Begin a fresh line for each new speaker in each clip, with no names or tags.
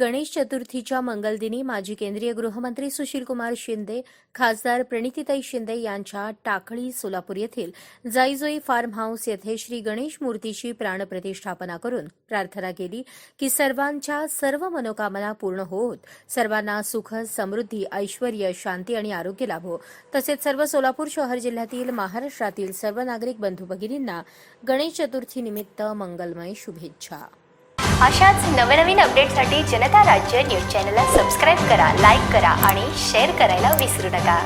गणेश चतुर्थीच्या मंगलदिनी माजी केंद्रीय गृहमंत्री सुशीलकुमार शिंदे खासदार प्रणितीताई शिंदे यांच्या टाकळी सोलापूर येथील जाईजोई फार्म हाऊस येथे श्री गणेश मूर्तीची प्राणप्रतिष्ठापना करून प्रार्थना केली की सर्वांच्या सर्व मनोकामना पूर्ण होत सर्वांना सुख समृद्धी ऐश्वर शांती आणि आरोग्य लाभो. तसेच सर्व सोलापूर शहर जिल्ह्यातील महाराष्ट्रातील सर्व नागरिक बंधू भगिनींना गणेश चतुर्थीनिमित्त मंगलमय शुभेच्छा.
अशाच नवनवीन अपडेटसाठी जनता राज्य न्यूज चॅनलला सबस्क्राईब करा लाईक करा आणि शेअर करायला विसरू नका.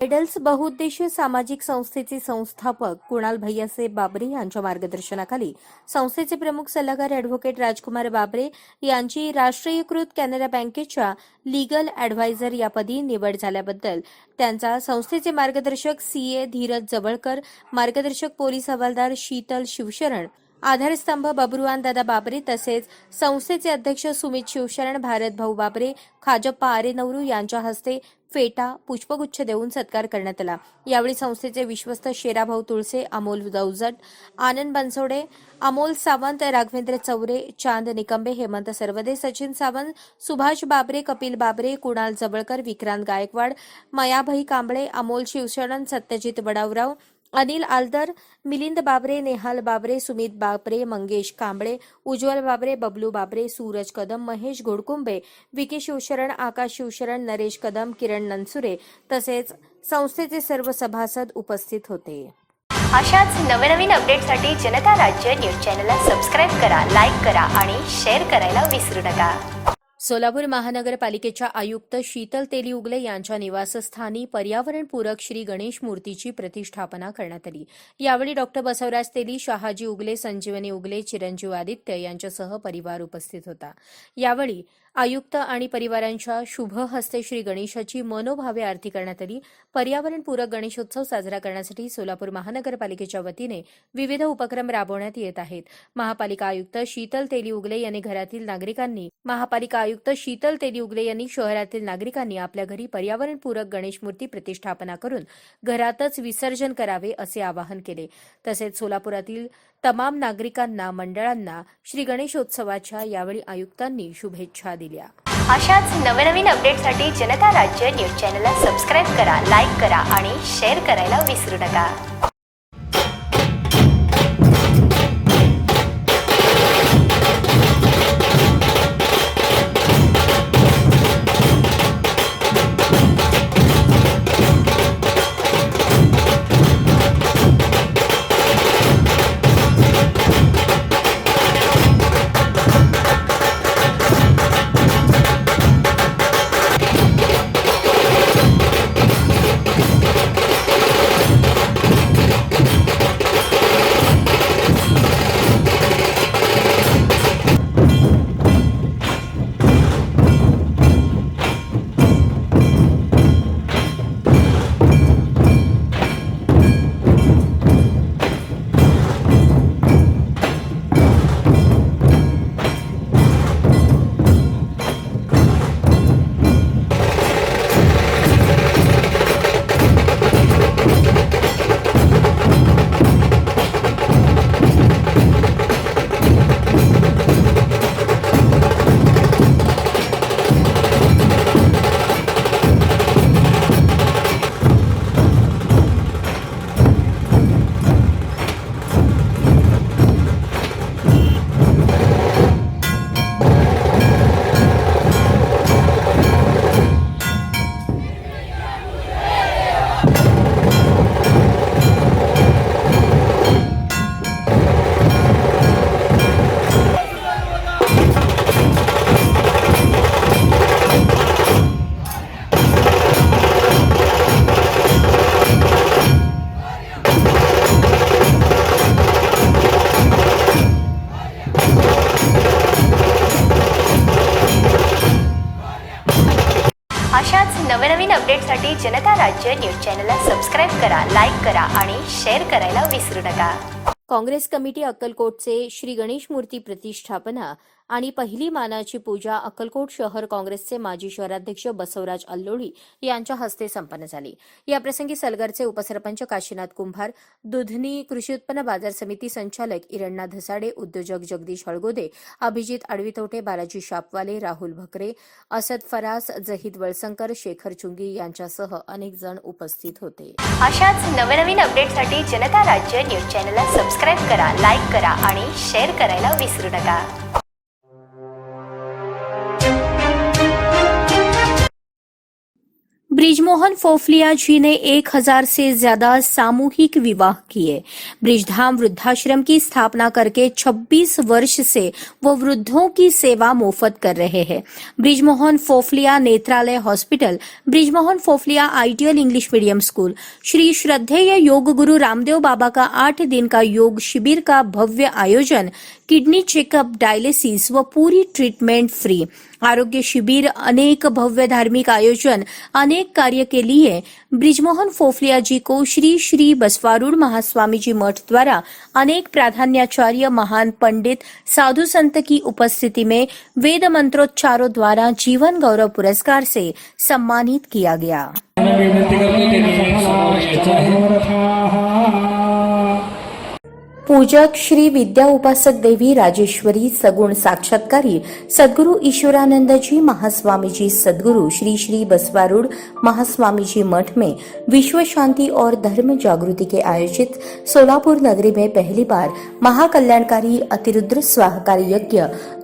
एडल्स बहुउद्देशीय सामाजिक संस्थेचे संस्थापक कुणाल भैयासे बाबरे यांच्या मार्गदर्शनाखाली संस्थेचे प्रमुख सल्लागार अॅडव्होकेट राजकुमार बाबरे यांची राष्ट्रीयकृत कॅनरा बँकेच्या लीगल ॲडव्हायझर या पदी निवड झाल्याबद्दल त्यांचा संस्थेचे मार्गदर्शक सी ए धीरज जवळकर मार्गदर्शक पोलीस हवालदार शीतल शिवशरण आधारस्तंभ बबरुवान दादा बाबरे तसेच संस्थेचे अध्यक्ष सुमित शिवशरण भारत भाऊ बाबरे खाजप्पा आरेनवरू यांच्या हस्ते फेटा पुष्पगुच्छ देऊन सत्कार करण्यात आला. यावेळी संस्थेचे विश्वस्त शेराभाऊ तुळसे अमोल दौजट आनंद बनसोडे अमोल सावंत राघवेंद्र चौरे चांद निकंबे हेमंत सरवदे सचिन सावंत सुभाष बाबरे कपिल बाबरे कुणाल जवळकर विक्रांत गायकवाड मयाभाई कांबळे अमोल शिवशरण सत्यजित बडावराव अनिल आलदर मिलिंद बाबरे नेहाल बाबरे सुमित बाबरे मंगेश कांबळे उज्ज्वल बाबरे बबलू बाबरे सूरज कदम महेश घोडकुंबे विके शिवशरण आकाश शिवशरण नरेश कदम किरण ननसुरे तसेच संस्थेचे सर्व सभासद उपस्थित होते.
अशाच नवनवीन अपडेटसाठी जनता राज्य न्यूज चॅनलला सबस्क्राईब करा लाईक करा आणि शेअर करायला विसरू नका.
सोलापूर महानगरपालिकेच्या आयुक्त शीतल तेली उगले यांच्या निवासस्थानी पर्यावरणपूरक श्री गणेश मूर्तीची प्रतिष्ठापना करण्यात आली. यावेळी डॉक्टर बसवराज तेली शहाजी उगले संजीवनी उगले चिरंजीव आदित्य यांच्यासह परिवार उपस्थित होता. यावेळी आयुक्त आणि परिवारांच्या शुभ हस्ते श्री गणेशाची मनोभावे आरती करण्यात आली. पर्यावरणपूरक गणेशोत्सव साजरा करण्यासाठी सोलापूर महानगरपालिकेच्या वतीने विविध उपक्रम राबवण्यात येत आहेत. महापालिका आयुक्त शीतल तेली उगले यांनी घरातील नागरिकांनी महापालिका आयुक्त शीतल तेली उगले यांनी शहरातील नागरिकांनी आपल्या घरी पर्यावरणपूरक गणेश मूर्ती प्रतिष्ठापना करून घरातच विसर्जन करावे असे आवाहन केले. तसेच सोलापुरातील तमाम नागरिकांना मंडळांना श्री गणेशोत्सवाच्या यावेळी आयुक्तांनी शुभेच्छा दिल्या.
अशाच नवनवीन अपडेटसाठी जनता राज्य न्यूज चॅनलला सबस्क्राईब करा लाईक करा आणि शेअर करायला विसरू नका. अपडेटसाठी जनता राज्य न्यूज चॅनलला सबस्क्राईब करा लाईक करा आणि शेअर करायला विसरू नका.
काँग्रेस कमिटी अक्कलकोटचे श्री गणेश मूर्ती प्रतिष्ठापना आणि पहिली मानाची पूजा अक्कलकोट शहर काँग्रेसचे माजी शहराध्यक्ष बसवराज अल्लोळी यांच्या हस्ते संपन्न झाली. याप्रसंगी सलगरचे उपसरपंच काशीनाथ कुंभार दुधनी कृषी उत्पन्न बाजार समिती संचालक इरण्णा धसाडे उद्योजक जगदीश हळगोदे अभिजित आडवीतोटे बालाजी शापवाले राहुल भकरे असद फरास जहीद वळसंकर शेखर चुंगी यांच्यासह अनेक जण उपस्थित होते.
अशाच नवनवीन अपडेटसाठी जनता राज्य न्यूज चॅनलला सबस्क्राईब करा लाईक करा आणि शेअर करायला विसरू नका.
ब्रिजमोहन फोफलिया जी ने एक हज़ार से ज़्यादा सामूहिक विवाह किए। ब्रिजधाम वृद्धाश्रम की स्थापना करके 26 वर्ष से वो वृद्धों की सेवा मुफ़्त कर रहे हैं। Brijmohan Fofaliya Netralaya hospital, Brijmohan Fofaliya ideal English medium school, Shri श्रद्धेय योग गुरु रामदेव बाबा का आठ दिन का योग शिविर का भव्य आयोजन, किडनी चेकअप डायलिसिस व पूरी ट्रीटमेंट फ्री। आरोग्य शिविर अनेक भव्य धार्मिक आयोजन, अनेक कार्य के लिए ब्रिजमोहन फोफलिया जी को श्री श्री बसवारूढ़ महास्वामी जी मठ द्वारा अनेक प्राधान्याचार्य, महान पंडित, साधु संत की उपस्थिति में वेद मंत्रोच्चारों द्वारा जीवन गौरव पुरस्कार से सम्मानित किया गया। पूजक श्री विद्या उपासक देवी राजेश्वरी सगुण साक्षात्कारी सद्गुरु ईश्वरानंद जी महास्वामी जी सद्गुरु श्री श्री बसवारूढ़ महास्वामी जी मठ में विश्व शांति और धर्म जागृति के आयोजित सोलापुर नगरी में पहली बार महाकल्याणकारी अतिरुद्र स्वाहकारी यज्ञ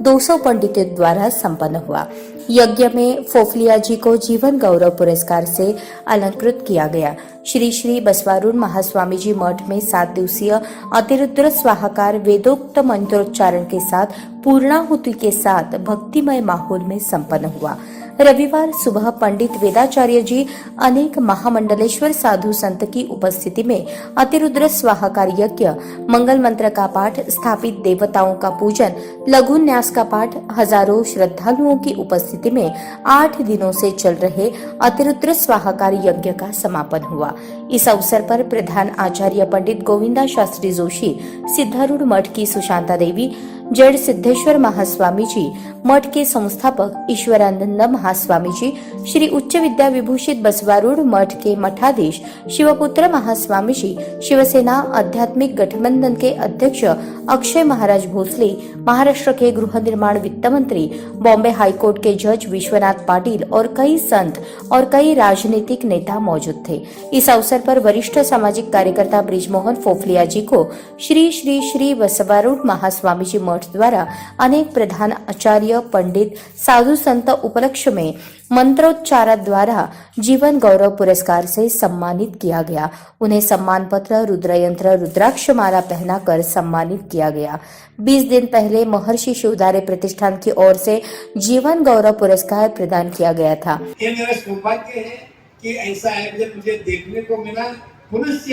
200 पंडितों द्वारा संपन्न हुआ। यज्ञ में फोफलिया जी को जीवन गौरव पुरस्कार से अलंकृत किया गया। श्री श्री बसवारुण महास्वामी जी मठ में सात दिवसीय अतिरुद्र स्वाहाकार वेदोक्त मंत्रोच्चारण के साथ पूर्णाहुति के साथ भक्तिमय माहौल में संपन्न हुआ। रविवार सुबह पंडित वेदाचार्य जी अनेक महामंडलेश्वर साधु संत की उपस्थिति में अतिरुद्र स्वाहाकार यज्ञ मंगल मंत्र का पाठ, स्थापित देवताओं का पूजन, लघु न्यास का पाठ, हज़ारों श्रद्धालुओं की उपस्थिति में आठ दिनों से चल रहे अतिरुद्र स्वाहाकार यज्ञ का समापन हुआ। इस अवसर पर प्रधान आचार्य पंडित गोविंदा शास्त्री जोशी, सिद्धारूढ़ मठ की सुशांता देवी जड़ सिद्धेश्वर महास्वामी जी मठ के संस्थापक ईश्वरानंद महास्वामी जी श्री उच्च विद्या विभूषित बसवारूढ़ मठ के मठाधीश शिवपुत्र महास्वामी जी शिवसेना आध्यात्मिक गठबंधन के अध्यक्ष अक्षय महाराज भोसले, महाराष्ट्र के गृह निर्माण वित्त मंत्री, बॉम्बे हाईकोर्ट के जज विश्वनाथ पाटिल और कई संत और कई राजनीतिक नेता मौजूद थे। इस अवसर पर वरिष्ठ सामाजिक कार्यकर्ता ब्रिजमोहन फोफलिया जी को श्री श्री श्री बसवारूढ़ महास्वामी जी मठ द्वारा अनेक प्रधान आचार्य, पंडित, साधु संत उपलक्ष्य में मंत्रोच्चार द्वारा जीवन गौरव पुरस्कार से सम्मानित किया गया। उन्हें सम्मान पत्र रुद्रयंत्र, रुद्राक्ष माला पहनाकर सम्मानित किया गया। 20 दिन पहले महर्षि शिवदारे प्रतिष्ठान की ओर से जीवन गौरव पुरस्कार प्रदान किया गया था।
ये मेरा सौभाग्य है कि ऐसा मुझे देखने को मिला। पुनश्च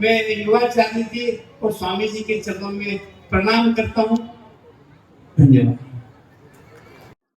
मैं युवाचार्य जी और स्वामी जी के चरणों में प्रणाम करता हूँ। And?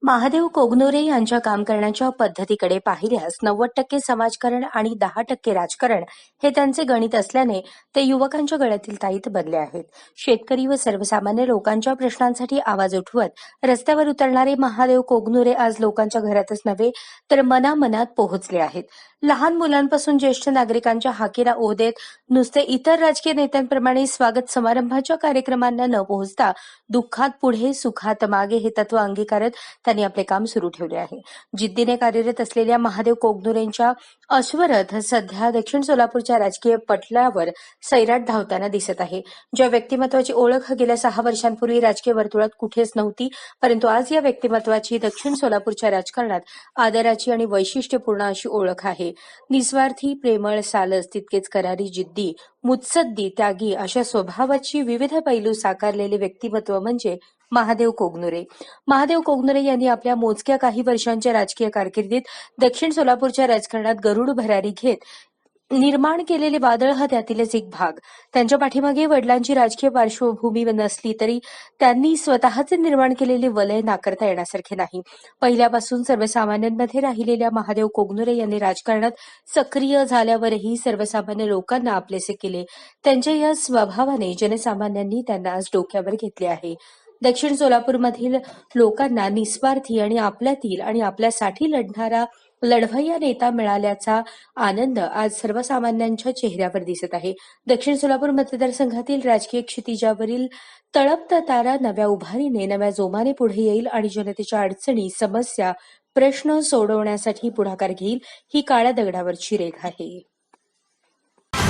महादेव कोगनोरे यांच्या काम करण्याच्या पद्धतीकडे पाहिल्यास नव्वद टक्के समाजकारण आणि दहा टक्के राजकारण हे त्यांचे गणित असल्याने ते युवकांच्या गळ्यातील ताईत बनले आहेत. शेतकरी व सर्वसामान्य लोकांच्या प्रश्नांसाठी आवाज उठवत रस्त्यावर उतरणारे महादेव कोगनोरे आज लोकांच्या घरातच नव्हे तर मनामनात पोहोचले आहेत. लहान मुलांपासून ज्येष्ठ नागरिकांच्या हाकेला ओ देत नुसते इतर राजकीय नेत्यांप्रमाणे स्वागत समारंभाच्या कार्यक्रमांना न पोहोचता दुःखात पुढे सुखात मागे हे तत्व अंगीकारत त्यांनी आपले काम सुरू ठेवले आहे. जिद्दीने कार्यरत असलेल्या महादेव कोगनुरेंच्या अश्वरथ सध्या दक्षिण सोलापूरच्या राजकीय पटलावर सैराट धावताना दिसत आहे. ज्या व्यक्तिमत्वाची ओळख गेल्या सहा वर्षांपूर्वी राजकीय वर्तुळात कुठेच नव्हती परंतु आज या व्यक्तिमत्वाची दक्षिण सोलापूरच्या राजकारणात आदराची आणि वैशिष्ट्यपूर्ण अशी ओळख आहे. निस्वार्थी प्रेमळ सालस तितकेच करारी जिद्दी मुत्सद्दी त्यागी अशा स्वभावाची विविध पैलू साकारलेले व्यक्तिमत्व म्हणजे महादेव कोगनुरे. महादेव कोगनुरे यांनी आपल्या मोजक्या काही वर्षांच्या राजकीय कारकिर्दीत दक्षिण सोलापूरच्या राजकारणात गरुड भरारी घेत निर्माण केलेले वादळ हा त्यातीलच एक भाग. त्यांच्या पाठीमागे वडिलांची राजकीय पार्श्वभूमी नसली तरी त्यांनी स्वतःचे निर्माण केलेले वलय नाकारता येण्यासारखे नाही. पहिल्यापासून सर्वसामान्यांमध्ये राहिलेल्या महादेव कोगनुरे यांनी राजकारणात सक्रिय झाल्यावरही सर्वसामान्य लोकांना आपलेसे केले. त्यांच्या या स्वभावाने जनसामान्यांनी त्यांना आज डोक्यावर घेतले आहे. दक्षिण सोलापूरमधील लोकांना निस्वार्थी आणि आपल्यातील आणि आपल्यासाठी लढणारा लढवय्या नेता मिळाल्याचा आनंद आज सर्वसामान्यांच्या चेहऱ्यावर दिसत आहे. दक्षिण सोलापूर मतदारसंघातील राजकीय क्षितिजावरील तळपता तारा नव्या उभारीने नव्या जोमाने पुढे येईल आणि जनतेच्या अडचणी समस्या प्रश्न सोडवण्यासाठी पुढाकार घेईल ही काळ्या दगडावरची रेख आहे.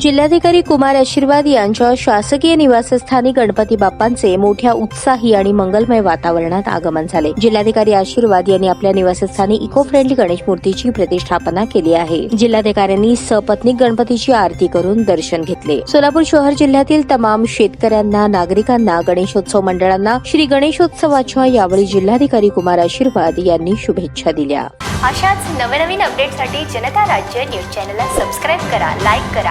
जिल्हाधिकारी कुमार आशीर्वाद यांच्या शासकीय निवासस्थानी गणपती बाप्पांचे मोठ्या उत्साही आणि मंगलमय वातावरणात आगमन झाले. जिल्हाधिकारी आशीर्वाद यांनी आपल्या निवासस्थानी इको फ्रेंडली गणेश मूर्तीची प्रतिष्ठापना केली आहे. जिल्हाधिकाऱ्यांनी सपत्नीक गणपतीची आरती करून दर्शन घेतले. सोलापूर शहर जिल्ह्यातील तमाम शेतकऱ्यांना नागरिकांना गणेशोत्सव मंडळांना श्री गणेशोत्सवाच्या यावेळी जिल्हाधिकारी कुमार आशीर्वाद यांनी शुभेच्छा दिल्या.
अशाच नवनवीन अपडेटसाठी जनता राज्य न्यूज चॅनलला सबस्क्राईब करा लाईक करा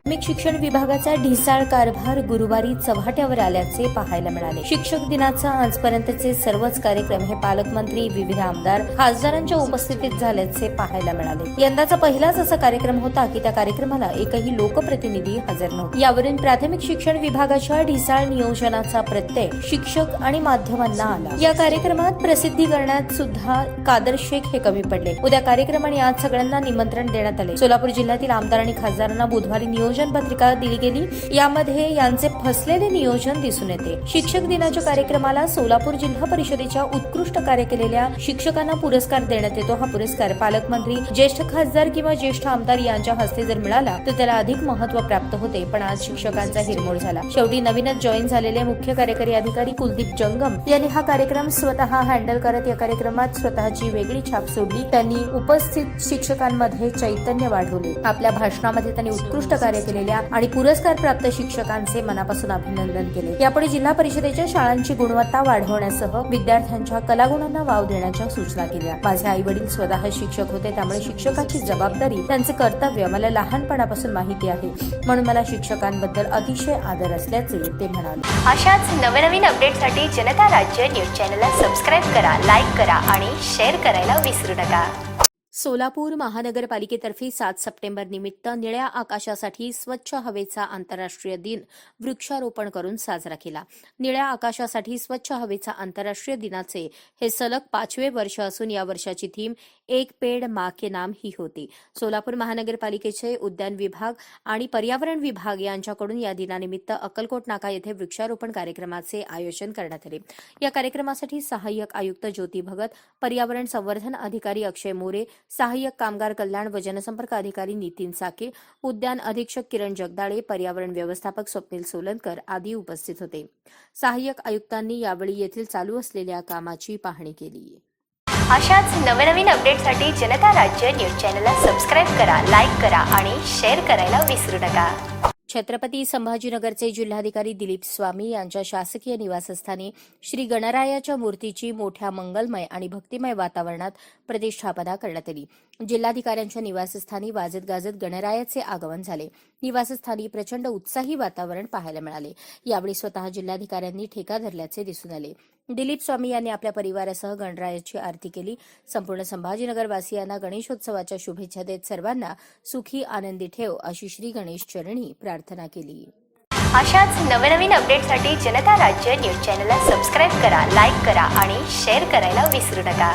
प्राथमिक शिक्षण विभागाचा ढिसाळ कारभार गुरुवारी चव्हाट्यावर आल्याचे पाहायला मिळाले. शिक्षक दिनाचा आजपर्यंतचे सर्वच कार्यक्रम हे पालकमंत्री विविध आमदार खासदारांच्या उपस्थितीत झाल्याचे पाहायला मिळाले. यंदाचा पहिलाच असा कार्यक्रम होता की त्या कार्यक्रमाला एकही लोकप्रतिनिधी हजर नव्हते. यावरून प्राथमिक शिक्षण विभागाच्या ढिसाळ नियोजनाचा प्रत्यय शिक्षक आणि माध्यमांना आला. या कार्यक्रमात प्रसिद्धी करण्यात सुद्धा कादर शेख हे कमी पडले. उद्या कार्यक्रम आणि आज सगळ्यांना निमंत्रण देण्यात आले. सोलापूर जिल्ह्यातील आमदार आणि खासदारांना बुधवारी नियोजन पत्रिका दिली गेली. यामध्ये यांचे फसलेले नियोजन दिसून येते. शिक्षक दिनाच्या कार्यक्रमाला सोलापूर जिल्हा परिषदेच्या उत्कृष्ट कार्य केलेल्या शिक्षकांना पुरस्कार देण्यात येतो. हा पुरस्कार पालकमंत्री ज्येष्ठ खासदार किंवा ज्येष्ठ आमदार यांच्या हस्ते जर मिळाला तर त्याला अधिक महत्त्व प्राप्त होते. पण आज शिक्षकांचा हिरमोड झाला. शेवटी नवीनच जॉईन झालेले मुख्य कार्यकारी अधिकारी कुलदीप जंगम यांनी हा कार्यक्रम स्वतः हँडल करत या कार्यक्रमात स्वतःची वेगळी छाप सोडली. त्यांनी उपस्थित शिक्षकांमध्ये चैतन्य वाढवले. आपल्या भाषणामध्ये त्यांनी उत्कृष्ट कार्य केलेल्या आणि पुरस्कार प्राप्त शिक्षकांचे मनापासून अभिनंदन केले. यापुढे जिल्हा परिषदेच्या शाळांची गुणवत्ता वाढवण्यासह विद्यार्थ्यांच्या कलागुणांना वाव देण्याच्या सूचना केल्या. माझे आई वडील स्वतः शिक्षक होते त्यामुळे शिक्षकाची जबाबदारी त्यांचे कर्तव्य मला लहानपणापासून माहिती आहे. म्हणून मला शिक्षकांबद्दल अतिशय आदर असल्याचे ते म्हणाले.
अशाच नवनवीन अपडेटसाठी जनता राज्य न्यूज चॅनलला सबस्क्राईब करा लाईक करा आणि शेअर करायला विसरू नका.
सोलापूर महानगरपालिकेतर्फे सात सप्टेंबर निमित्त निळ्या आकाशासाठी स्वच्छ हवेचा आंतरराष्ट्रीय दिन वृक्षारोपण करून साजरा केला. निळ्या आकाशासाठी स्वच्छ हवेचा आंतरराष्ट्रीय दिनाचे हे सलग पाचवे वर्ष असून या वर्षाची थीम एक पेड मा के नाम ही होती. सोलापूर महानगरपालिकेचे उद्यान विभाग आणि पर्यावरण विभाग यांच्याकडून या दिनानिमित्त अक्कलकोट नाका येथे वृक्षारोपण कार्यक्रमाचे आयोजन करण्यात आले. या कार्यक्रमासाठी सहाय्यक आयुक्त ज्योती भगत पर्यावरण संवर्धन अधिकारी अक्षय मोरे सहाय्यक कामगार कल्याण व जनसंपर्क अधिकारी नितीन साके उद्यान अधीक्षक किरण जगदाळे पर्यावरण व्यवस्थापक स्वप्नील सोलनकर आदी उपस्थित होते. सहाय्यक आयुक्तांनी यावेळी येथील चालू असलेल्या कामाची पाहणी केली.
अशाच नवनवीन अपडेटसाठी जनता राज्य न्यूज चॅनलला सबस्क्राईब करा लाईक करा आणि शेअर करायला विसरू नका.
छत्रपती संभाजीनगरचे जिल्हाधिकारी दिलीप स्वामी यांच्या शासकीय निवासस्थानी श्री गणरायाच्या मूर्तीची मोठ्या मंगलमय आणि भक्तिमय वातावरणात प्रतिष्ठापना करण्यात आली. जिल्हाधिकाऱ्यांच्या निवासस्थानी वाजत गाजत गणरायाचे आगमन झाले. निवासस्थानी प्रचंड उत्साही वातावरण पाहायला मिळाले. यावेळी स्वतः जिल्हाधिकाऱ्यांनी ठेका धरल्याचे दिसून आले. दिलीप स्वामी यांनी आपल्या परिवारासह गणरायाची आरती केली. संपूर्ण संभाजीनगरवासियांना गणेशोत्सवाच्या शुभेच्छा देत सर्वांना सुखी आनंदी ठेव अशी श्री गणेश चरणी प्रार्थना केली.
अशाच नवनवीन अपडेटसाठी जनता राज्य न्यूज चॅनलला सबस्क्राईब करा लाईक करा आणि शेअर करायला विसरू नका.